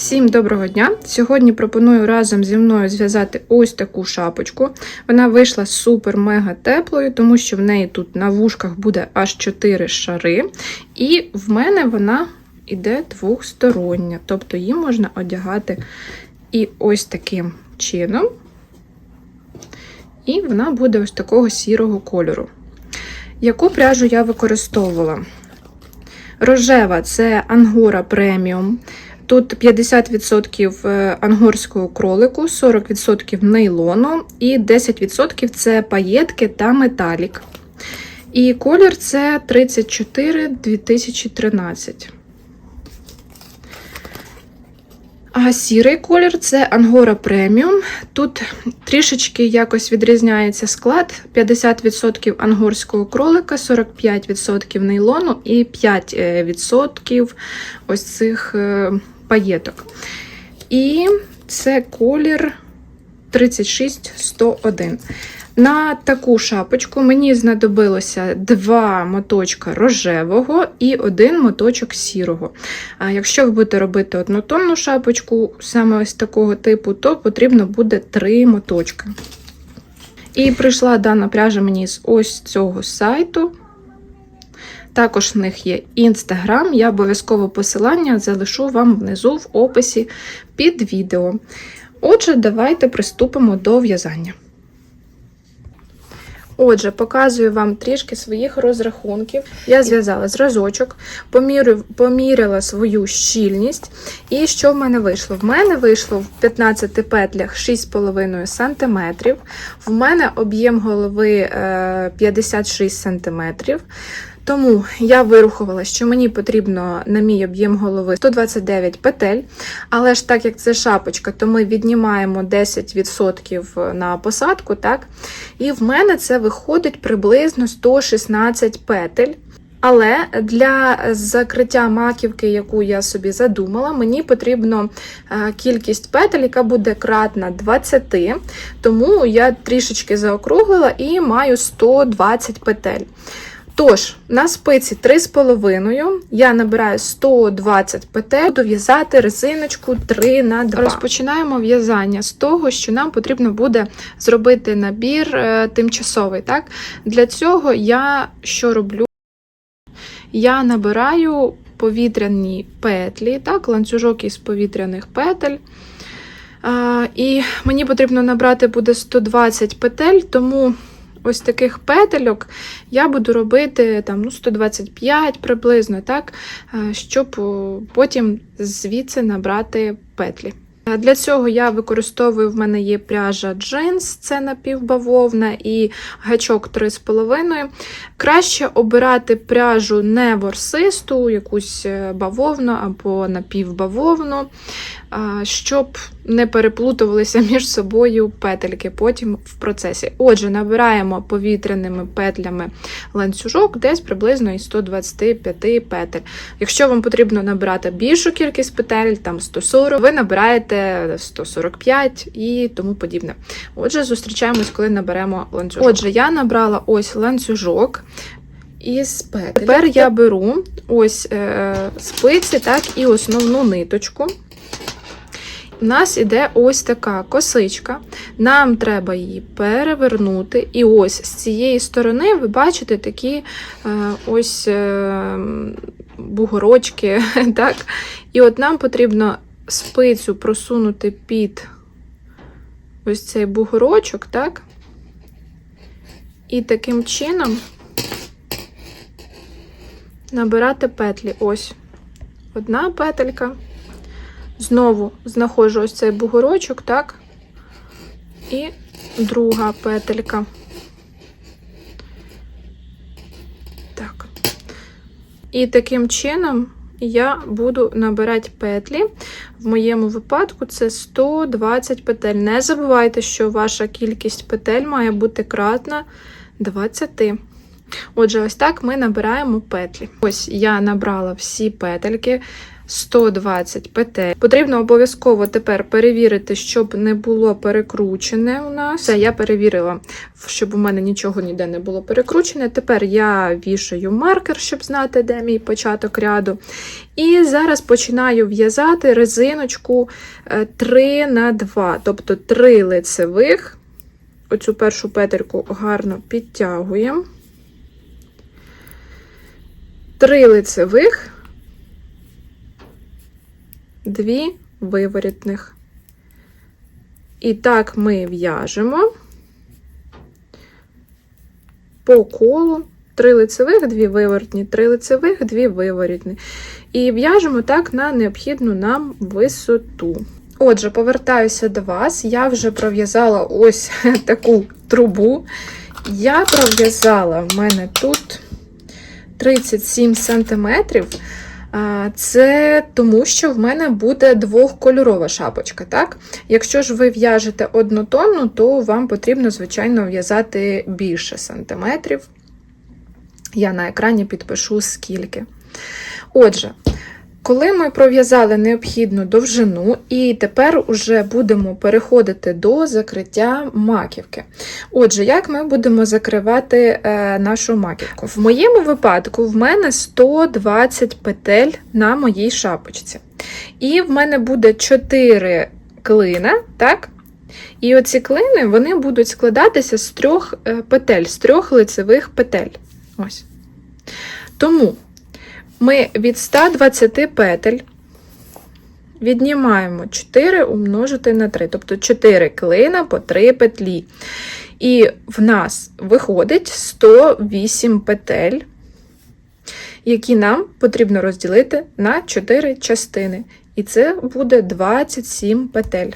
Всім доброго дня! Сьогодні пропоную разом зі мною зв'язати ось таку шапочку. Вона вийшла супер-мега теплою, тому що в неї тут на вушках буде аж 4 шари. І в мене вона іде двохстороння, тобто її можна одягати і ось таким чином. І вона буде ось такого сірого кольору. Яку пряжу я використовувала? Рожева це Ангора преміум. Тут 50% е, ангорського кролику, 40% нейлону і 10% це паєтки та металік. І колір це 34 2013. А сірий колір це Ангора преміум. Тут трішечки якось відрізняється склад: 50% ангорського кролика, 45% нейлону і 5% ось цих е, паєток. І це колір 36101. На таку шапочку мені знадобилося два моточка рожевого і один моточок сірого. А якщо ви будете робити однотонну шапочку, саме ось такого типу, то потрібно буде три моточки. І прийшла дана пряжа мені з ось цього сайту. Також в них є інстаграм, я обов'язково посилання залишу вам внизу в описі під відео. Отже, давайте приступимо до в'язання. Отже, показую вам трішки своїх розрахунків. Я зв'язала зразочок, поміряла свою щільність. І що в мене вийшло? В мене вийшло в 15 петлях 6,5 см. В мене об'єм голови е, 56 см. Тому я вирахувала, що мені потрібно на мій об'єм голови 129 петель. Але ж так як це шапочка, то ми віднімаємо 10% на посадку, так? І в мене це виходить приблизно 116 петель. Але для закриття маківки, яку я собі задумала, мені потрібно е, кількість петель, яка буде кратна 20, тому я трішечки заокруглила і маю 120 петель. Тож, на спиці 3,5 я набираю 120 петель, буду в'язати резиночку 3 на 2. Розпочинаємо в'язання з того, що нам потрібно буде зробити набір е, тимчасовий. Так? Для цього я що роблю? Я набираю повітряні петлі, так, ланцюжок із повітряних петель. А, і мені потрібно набрати буде 120 петель, тому ось таких петельок я буду робити там, ну, 125 приблизно, так, е, щоб потім звідси набрати петлі. Е, Для цього я використовую, в мене є пряжа джинс, це напівбавовна, і гачок 3,5. Краще обирати пряжу не ворсисту, якусь е, бавовну або напівбавовну, щоб не переплутувалися між собою петельки потім в процесі. Отже, набираємо повітряними петлями ланцюжок десь приблизно із 125 петель. Якщо вам потрібно набирати більшу кількість петель, там 140, ви набираєте 145 і тому подібне. Отже, зустрічаємось, коли наберемо ланцюжок. Отже, я набрала ось ланцюжок. Із петель. Тепер я беру ось е, спиці, так, і основну ниточку. У нас іде ось така косичка. Нам треба її перевернути. І ось з цієї сторони ви бачите такі е, ось е, бугорочки. так? І от нам потрібно спицю просунути під ось цей бугорочок, так? І таким чином набирати петлі. Ось одна петелька. Знову знаходжу ось цей бугорочок, так? І друга петелька. Так. І таким чином я буду набирати петлі. В моєму випадку це 120 петель. Не забувайте, що ваша кількість петель має бути кратна 20. Отже, ось так ми набираємо петлі. Ось я набрала всі петельки. 120 петель. Потрібно обов'язково тепер перевірити, щоб не було перекручене у нас. Все, я перевірила, щоб у мене нічого ніде не було перекручене. Тепер я вішаю маркер, щоб знати, де мій початок ряду. І зараз починаю в'язати резиночку 3 на 2, тобто 3 лицевих. Оцю першу петельку гарно підтягуємо. 3 лицевих, 2 виворітних. І так ми в'яжемо по колу 3 лицевих, 2 виворотні, 3 лицевих, 2 виворітні. І в'яжемо так на необхідну нам висоту. Отже, повертаюся до вас. Я вже пров'язала ось таку трубу. Я пров'язала в мене тут 37 см. Це тому, що в мене буде двохкольорова шапочка. так? Якщо ж ви в'яжете однотонну, то вам потрібно, звичайно, в'язати більше сантиметрів. Я на екрані підпишу скільки. Отже, коли ми пров'язали необхідну довжину, і тепер вже будемо переходити до закриття маківки. Отже, як ми будемо закривати е, нашу маківку? В моєму випадку в мене 120 петель на моїй шапочці. І в мене буде 4 клина, так? І оці клини вони будуть складатися з трьох е, петель, з трьох лицевих петель. Ось. Тому ми від 120 петель віднімаємо 4 умножити на 3, тобто 4 клина по 3 петлі. І в нас виходить 108 петель, які нам потрібно розділити на 4 частини. І це буде 27 петель.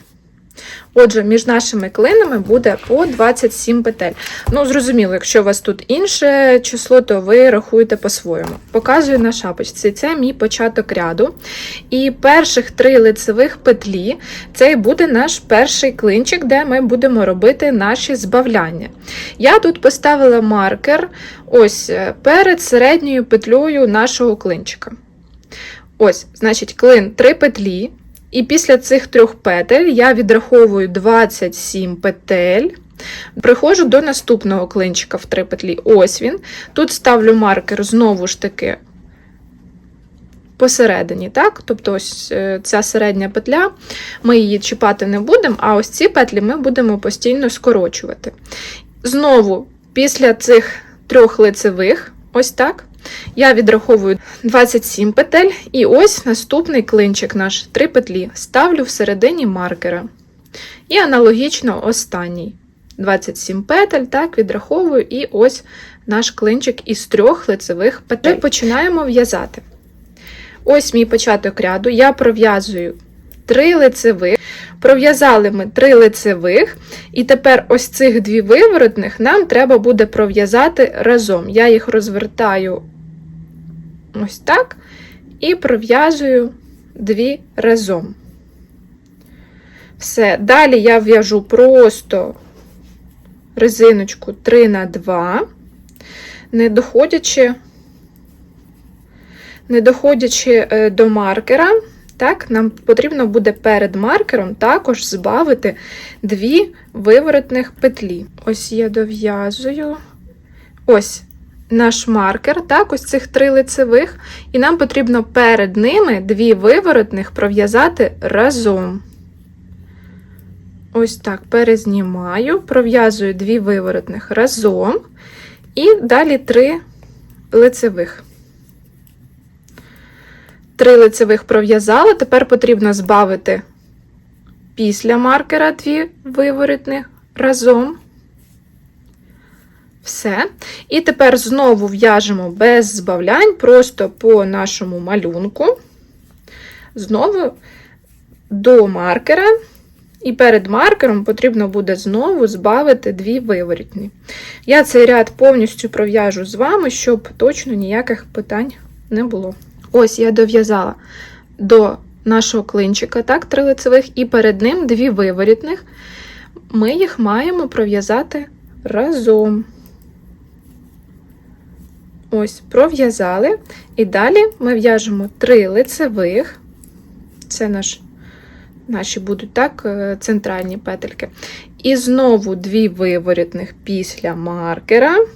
Отже, між нашими клинами буде по 27 петель. Ну, зрозуміло, якщо у вас тут інше число, то ви рахуєте по-своєму. Показую на шапочці. Це мій початок ряду. І перших три лицевих петлі це буде наш перший клинчик, де ми будемо робити наші збавляння. Я тут поставила маркер ось е, перед середньою петлею нашого клинчика. Ось, значить, клин 3 петлі. І після цих трьох петель я відраховую 27 петель. Приходжу до наступного клинчика в три петлі. Ось він. Тут ставлю маркер знову ж таки посередині. так? Тобто, ось е, ця середня петля, ми її чіпати не будемо, а ось ці петлі ми будемо постійно скорочувати. Знову, після цих трьох лицевих, ось так. Я відраховую 27 петель, і ось наступний клинчик наш 3 петлі ставлю всередині маркера. І аналогічно останній 27 петель, так, відраховую, і ось наш клинчик із трьох лицевих петель. Починаємо в'язати. Ось мій початок ряду. Я пров'язую 3 лицевих. Пров'язали ми 3 лицевих, і тепер ось цих дві виворотних нам треба буде пров'язати разом. Я їх розвертаю ось так, і пров'язую дві разом. Все. Далі я в'яжу просто резиночку 3 на 2, не доходячи, не доходячи е, до маркера. Так, Нам потрібно буде перед маркером також збавити дві виворотних петлі. Ось я дов'язую. Ось наш маркер, так, ось цих три лицевих, і нам потрібно перед ними дві виворотних пров'язати разом. Ось так, перезнімаю, пров'язую дві виворотних разом, і далі три лицевих. Три лицевих пров'язала, тепер потрібно збавити після маркера дві виворотних разом. Все. І тепер знову в'яжемо без збавлянь, просто по нашому малюнку. Знову до маркера. І перед маркером потрібно буде знову збавити дві виворітні. Я цей ряд повністю пров'яжу з вами, щоб точно ніяких питань не було. Ось я дов'язала до нашого клинчика, так, три лицевих, і перед ним дві виворітних. Ми їх маємо пров'язати разом. Ось, пров'язали. І далі ми в'яжемо три лицевих, Це наш, наші будуть так, е, центральні петельки. І знову дві виворітних після маркера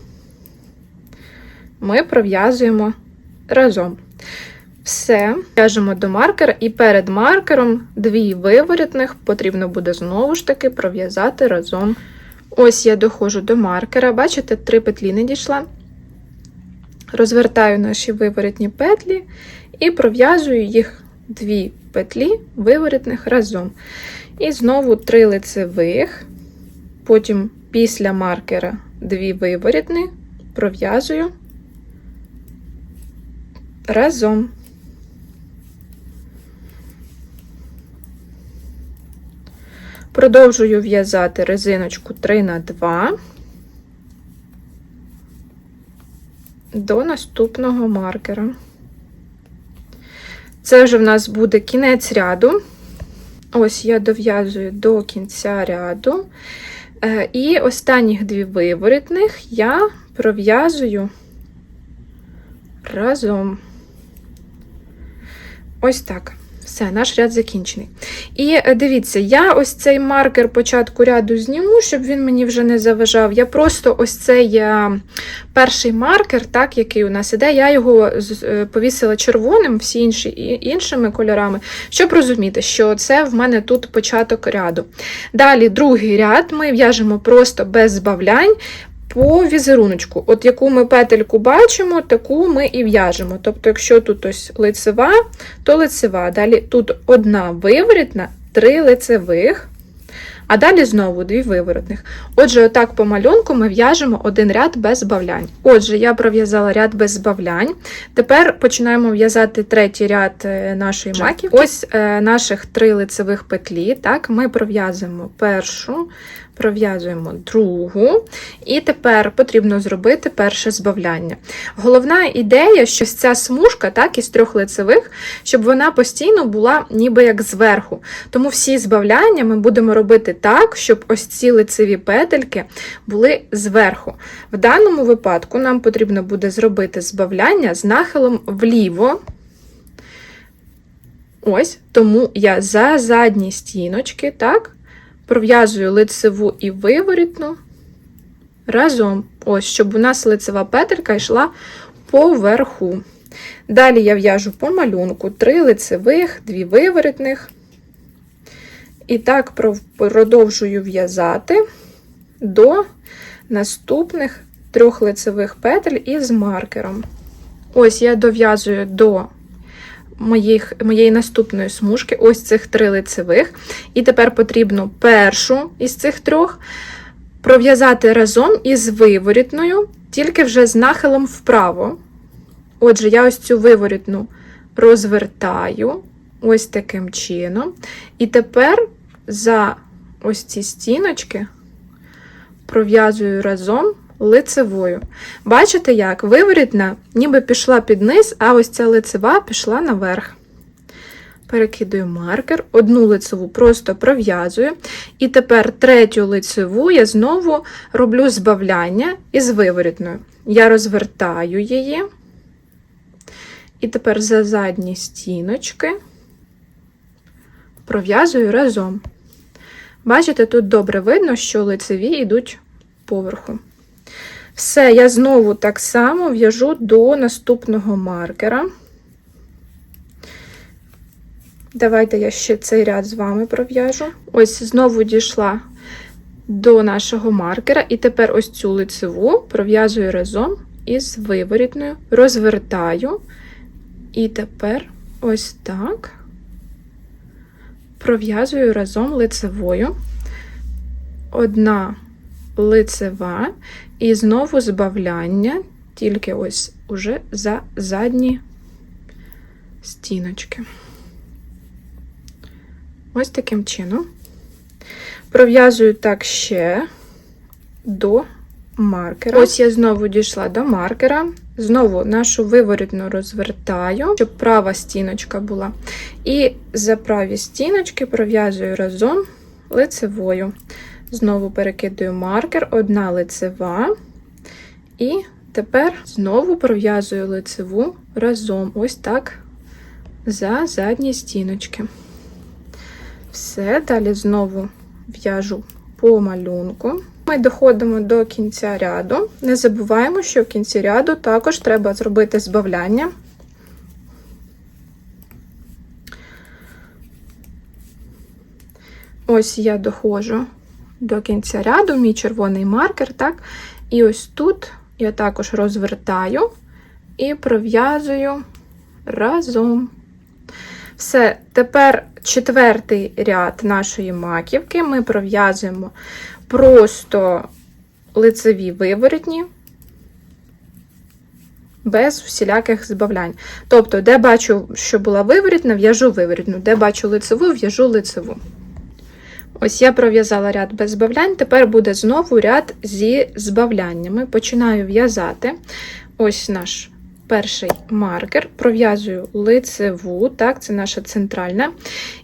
ми пров'язуємо разом. Все, в'яжемо до маркера, і перед маркером дві виворітних потрібно буде знову ж таки пров'язати разом. Ось я доходжу до маркера. Бачите, три петлі не дійшла. Розвертаю наші виворітні петлі і пров'язую їх дві петлі виворітних разом. І знову три лицевих, потім після маркера дві виворітні, пров'язую разом. Продовжую в'язати резиночку 3 на 2 до наступного маркера. Це вже в нас буде кінець ряду. Ось я дов'язую до кінця ряду. Е, І останніх дві виворітних я пров'язую разом. Ось так. Все, наш ряд закінчений. І е, дивіться, я ось цей маркер початку ряду зніму, щоб він мені вже не заважав. Я просто ось цей е, перший маркер, так, який у нас іде, я його е, повісила червоним, всі інші іншими кольорами, щоб розуміти, що це в мене тут початок ряду. Далі другий ряд ми в'яжемо просто без збавлянь. По візеруночку, от яку ми петельку бачимо, таку ми і в'яжемо. Тобто, якщо тут ось лицева, то лицева. Далі тут одна виворітна, три лицевих, а далі знову дві виворотних. Отже, отак по малюнку ми в'яжемо один ряд без збавлянь. Отже, я пров'язала ряд без збавлянь. Тепер починаємо в'язати третій ряд е, нашої маківки. Ось е, наших три лицевих петлі. Так, ми пров'язуємо першу, пров'язуємо другу, і тепер потрібно зробити перше збавляння. Головна ідея, що ця смужка, так, із трьох лицевих, щоб вона постійно була ніби як зверху. Тому всі збавляння ми будемо робити так, щоб ось ці лицеві петельки були зверху. В даному випадку нам потрібно буде зробити збавляння з нахилом вліво. Ось, тому я за задні стіночки, так, пров'язую лицеву і виворітну разом. Ось, щоб у нас лицева петелька йшла поверху. Далі я в'яжу по малюнку три лицевих, дві виворітних. І так продовжую в'язати до наступних трьох лицевих петель із маркером. Ось я дов'язую до моїх, моєї наступної смужки, ось цих три лицевих. І тепер потрібно першу із цих трьох пров'язати разом із виворітною, тільки вже з нахилом вправо. Отже, я ось цю виворітну розвертаю ось таким чином. І тепер за ось ці стіночки пров'язую разом лицевою. Бачите, як виворітна ніби пішла під низ, а ось ця лицева пішла наверх. Перекидую маркер, одну лицеву просто пров'язую. І тепер третю лицеву я знову роблю збавляння із виворітною. Я розвертаю її. І тепер за задні стіночки пров'язую разом. Бачите, тут добре видно, що лицеві йдуть поверху. Все, я знову так само в'яжу до наступного маркера. Давайте я ще цей ряд з вами пров'яжу. Ось знову дійшла до нашого маркера, і тепер ось цю лицеву пров'язую разом із виворітною, розвертаю, і тепер ось так пров'язую разом лицевою. Одна лицева, і знову збавляння, тільки ось уже за задні стіночки. Ось таким чином. Пров'язую так ще до маркера. Ось я знову дійшла до маркера. Знову нашу виворітну розвертаю, щоб права стіночка була. І за праві стіночки пров'язую разом лицевою. Знову перекидую маркер, одна лицева. І тепер знову пров'язую лицеву разом, ось так, за задні стіночки. Все, далі знову в'яжу по малюнку. Ми доходимо до кінця ряду. Не забуваємо, що в кінці ряду також треба зробити збавляння. Ось я доходжу до кінця ряду, мій червоний маркер, так? І ось тут я також розвертаю і пров'язую разом. Все, тепер четвертий ряд нашої маківки ми пров'язуємо просто лицеві виворотні, без всіляких збавлянь. Тобто, де бачу, що була виворітна, в'яжу виворітну, де бачу лицеву, в'яжу лицеву. Ось я пров'язала ряд без збавлянь, тепер буде знову ряд зі збавляннями. Починаю в'язати ось наш перший маркер, пров'язую лицеву, так, це наша центральна.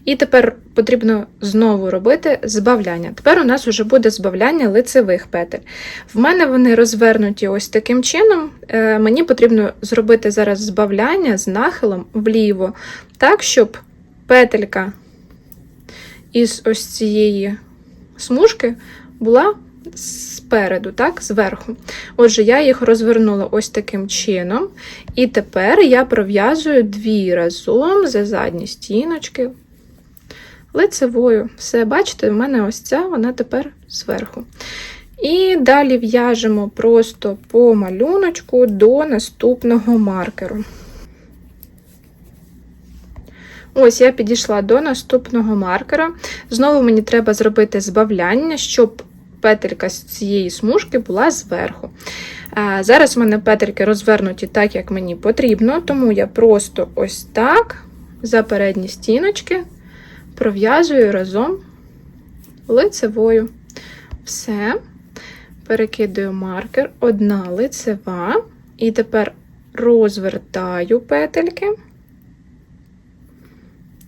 І тепер потрібно знову робити збавляння. Тепер у нас вже буде збавляння лицевих петель. В мене вони розвернуті ось таким чином. Е, Мені потрібно зробити зараз збавляння з нахилом вліво, так, щоб петелька із ось цієї смужки була спереду, так, зверху. Отже, я їх розвернула ось таким чином. І тепер я пров'язую дві разом за задні стіночки лицевою. Все, бачите, в мене ось ця, вона тепер зверху. І далі в'яжемо просто по малюночку до наступного маркеру. Ось я підійшла до наступного маркера. Знову мені треба зробити збавляння, щоб петелька з цієї смужки була зверху. Зараз в мене петельки розвернуті так, як мені потрібно, тому я просто ось так за передні стіночки пров'язую разом лицевою. Все, перекидаю маркер, одна лицева, і тепер розвертаю петельки.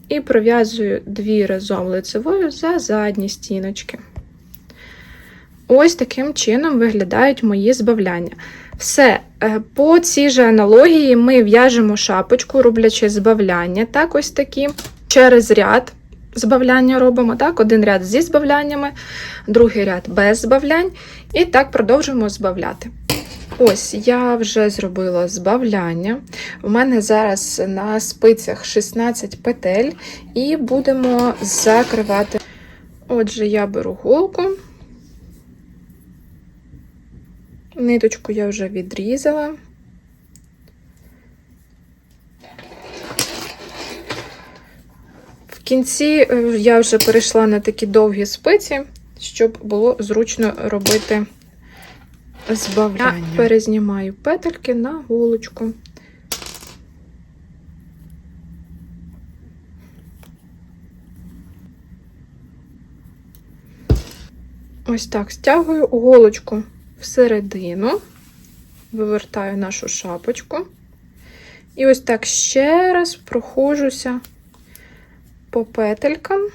І пров'язую дві разом лицевою за задні стіночки. Ось таким чином виглядають мої збавляння. Все, е, по цій же аналогії ми в'яжемо шапочку, роблячи збавляння, так, ось такі. Через ряд збавляння робимо, так, один ряд зі збавляннями, другий ряд без збавлянь. І так продовжуємо збавляти. Ось, я вже зробила збавляння. У мене зараз на спицях 16 петель, і будемо закривати. Отже, я беру голку. Ниточку я вже відрізала. В кінці е, я вже перейшла на такі довгі спиці, щоб було зручно робити збавляння. Я перезнімаю петельки на голочку. Ось так стягую голочку всередину, вивертаю нашу шапочку. І ось так ще раз проходжуся по петелькам,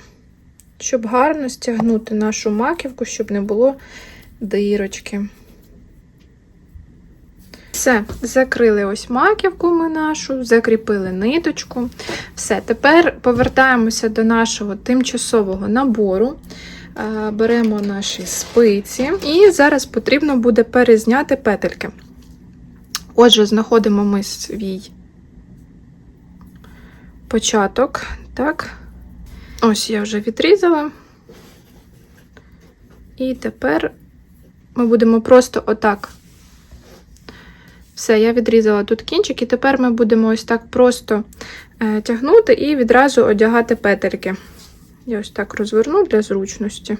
щоб гарно стягнути нашу маківку, щоб не було дирочки. Все, закрили ось маківку ми нашу, закріпили ниточку. Все, тепер повертаємося до нашого тимчасового набору. Е, беремо наші спиці, і зараз потрібно буде перезняти петельки. Отже, знаходимо ми свій початок. Так, ось я вже відрізала. І тепер ми будемо просто отак. Все, я відрізала тут кінчик, і тепер ми будемо ось так просто е, тягнути і відразу одягати петельки. Я ось так розверну для зручності,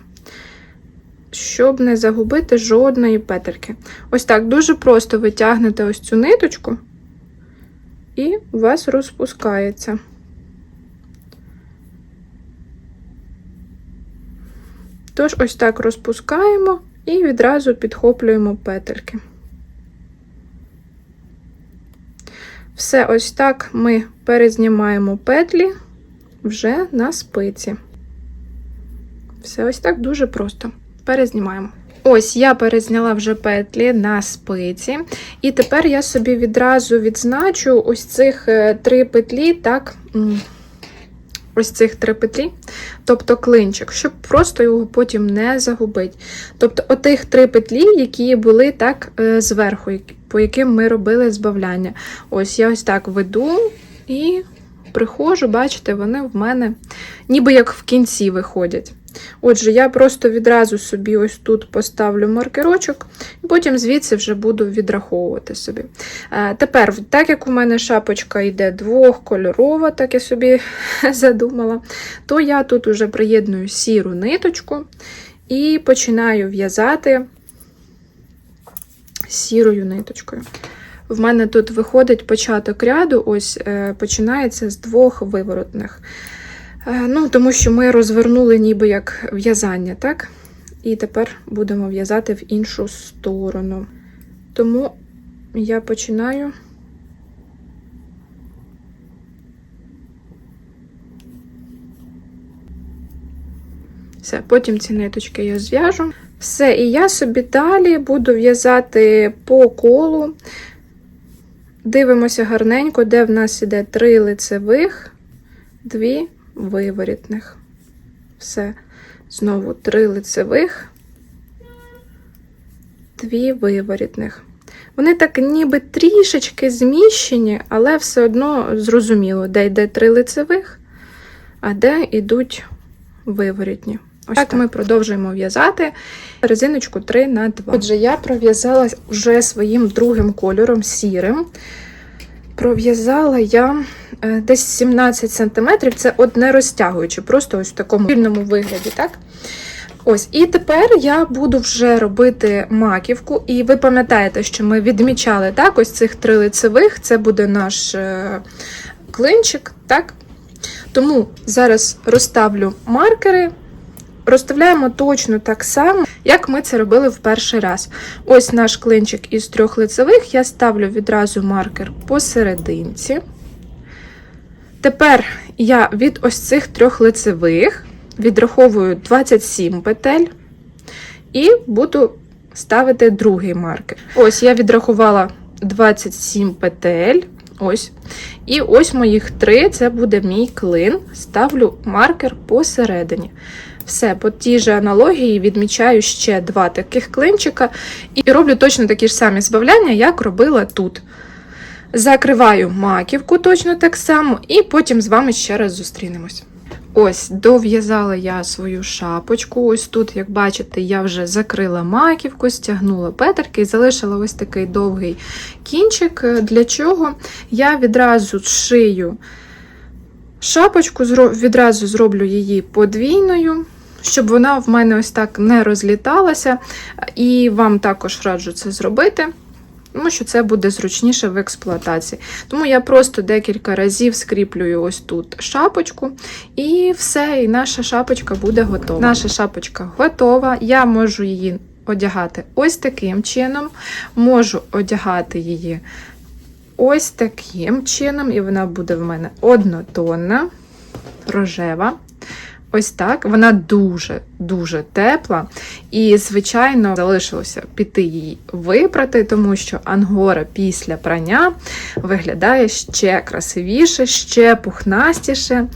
щоб не загубити жодної петельки. Ось так дуже просто витягнете ось цю ниточку, і у вас розпускається. Тож, ось так розпускаємо і відразу підхоплюємо петельки. Все, ось так ми перезнімаємо петлі вже на спиці. Все ось так дуже просто. Перезнімаємо. Ось, я перезняла вже петлі на спиці, і тепер я собі відразу відзначу ось цих е, три петлі, так, ось цих три петлі, тобто клинчик, щоб просто його потім не загубити. Тобто, отих три петлі, які були так е, зверху, по яким ми робили збавляння. Ось я ось так веду і приходжу, бачите, вони в мене ніби як в кінці виходять. Отже, я просто відразу собі ось тут поставлю маркерочок, і потім звідси вже буду відраховувати собі. Е, Тепер, так як у мене шапочка йде двохкольорова, так я собі задумала, то я тут уже приєдную сіру ниточку і починаю в'язати сірою ниточкою. В мене тут виходить початок ряду, ось е, починається з двох виворотних. Е, Ну, тому що ми розвернули ніби як в'язання, так? І тепер будемо в'язати в іншу сторону. Тому я починаю. Все, потім ці ниточки я зв'яжу. Все, і я собі далі буду в'язати по колу. Дивимося гарненько, де в нас іде три лицевих, дві виворітних. Все. Знову три лицевих, дві виворітних. Вони так ніби трішечки зміщені, але все одно зрозуміло, де йде три лицевих, а де йдуть виворітні. Ось так, ми продовжуємо в'язати резиночку 3 на 2. Отже, я пров'язала вже своїм другим кольором сірим. Пров'язала я е, десь 17 см, це от не розтягуючи, просто ось в такому вільному вигляді, так? Ось, і тепер я буду вже робити маківку. І ви пам'ятаєте, що ми відмічали так, ось цих три лицевих, це буде наш е, клинчик, так? Тому зараз розставлю маркери. Розставляємо точно так само, як ми це робили в перший раз. Ось наш клинчик із трьох лицевих, я ставлю відразу маркер посерединці. Тепер я від ось цих трьох лицевих відраховую 27 петель і буду ставити другий маркер. Ось я відрахувала 27 петель. Ось. І ось моїх три це буде мій клин. Ставлю маркер посередині. Все, по тій же аналогії відмічаю ще два таких клинчика і роблю точно такі ж самі збавляння, як робила тут. Закриваю маківку точно так само, і потім з вами ще раз зустрінемось. Ось, дов'язала я свою шапочку. Ось тут, як бачите, я вже закрила маківку, стягнула петельки і залишила ось такий довгий кінчик. Для чого я відразу шию шапочку, відразу зроблю її подвійною, щоб вона в мене ось так не розліталася. І вам також раджу це зробити. Тому що це буде зручніше в експлуатації. Тому я просто декілька разів скріплюю ось тут шапочку, і все, і наша шапочка буде готова. Наша шапочка готова. Я можу її одягати ось таким чином, можу одягати її ось таким чином, і вона буде в мене однотонна, рожева. Ось так. Вона дуже-дуже тепла. І, звичайно, залишилося піти її випрати, тому що ангора після прання виглядає ще красивіше, ще пухнастіше.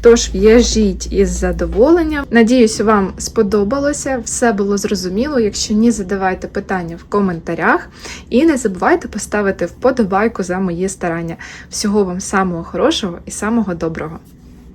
Тож в'яжіть із задоволенням. Надіюсь, вам сподобалося, все було зрозуміло. Якщо ні, задавайте питання в коментарях. І не забувайте поставити вподобайку за мої старання. Всього вам самого хорошого і самого доброго!